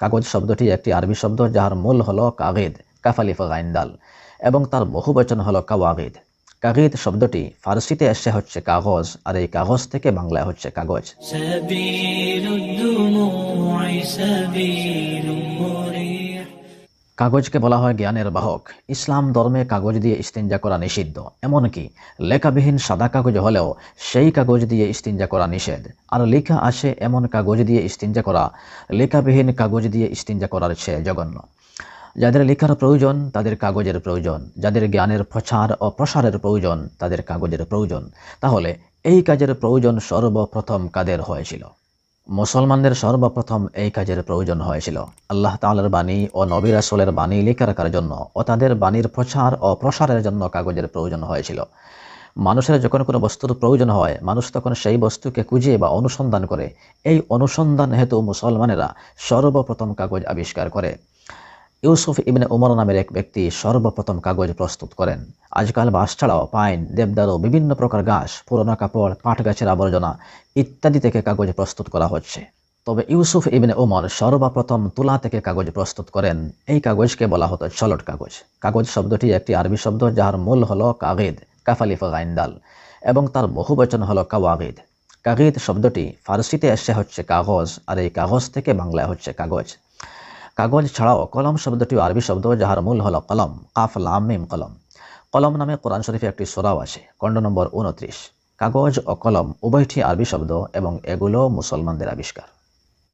কাগজ শব্দটি একটি আরবি শব্দ যাহার মূল হল কাগিদ, কাফালিফ গাইন্দাল, এবং তার বহুবচন হল কাওয়াগিদ। কাগিদ শব্দটি ফার্সিতে এসে হচ্ছে কাগজ, আর এই কাগজ থেকে বাংলায় হচ্ছে কাগজ। কাগজকে বলা হয় জ্ঞানের বাহক। ইসলাম ধর্মে কাগজ দিয়ে ইস্তিনজা করা নিষিদ্ধ। এমনকি লেখাবিহীন সাদা কাগজ হলেও সেই কাগজ দিয়ে ইস্তিনজা করা নিষেধ। আর লেখা আসে এমন কাগজ দিয়ে ইস্তিনজা করা, লেখাবিহীন কাগজ দিয়ে ইস্তিনজা করার চেয়ে জঘন্য। যাদের লেখার প্রয়োজন, তাদের কাগজের প্রয়োজন। যাদের জ্ঞানের প্রচার ও প্রসারের প্রয়োজন, তাদের কাগজের প্রয়োজন। তাহলে এই কাজের প্রয়োজন সর্বপ্রথম কাদের হয়েছিল? মুসলমানদের সর্বপ্রথম এই কাজের প্রয়োজন হয়েছিল। আল্লাহ তালার বাণী ও নবীর আসলের বাণী লেখা রাখার জন্য ও তাদের বাণীর প্রচার ও প্রসারের জন্য কাগজের প্রয়োজন হয়েছিল। মানুষের যখন কোনো বস্তুর প্রয়োজন হয়, মানুষ তখন সেই বস্তুকে খুঁজে বা অনুসন্ধান করে। এই অনুসন্ধান হেতু মুসলমানেরা সর্বপ্রথম কাগজ আবিষ্কার করে। ইউসুফ ইবনে উমর নামের এক ব্যক্তি সর্বপ্রথম কাগজ প্রস্তুত করেন। আজকাল বাঁশ ছাড়াও পাইন, দেবদারু, বিভিন্ন প্রকার গাছ পুরোনো কাপড় কাঠ গাছের আবর্জনা ইত্যাদি থেকে কাগজ প্রস্তুত করা হচ্ছে। তবে ইউসুফ ইবনে উমর সর্বপ্রথম তুলা থেকে কাগজ প্রস্তুত করেন। এই কাগজকে বলা হতো চলট কাগজ। কাগজ শব্দটি একটি আরবি শব্দ যার মূল হলো কাগিদ, কাফালিফ গাইন্দাল, এবং তার বহু বচন হলো কাওয়াগিদ। কাগিদ শব্দটি ফার্সিতে এসে হচ্ছে কাগজ, আর এই কাগজ থেকে বাংলায় হচ্ছে কাগজ। কাগজ ছাড়াও কলম শব্দটি আরবি শব্দ যাহার মূল হল কলম, কাফ লামিম কলম। কলম নামে কোরআন শরীফে একটি সোরাও আছে কণ্ড নম্বর উনত্রিশ কাগজ ও কলম উভয়টি আরবি শব্দ এবং এগুলো মুসলমানদের আবিষ্কার।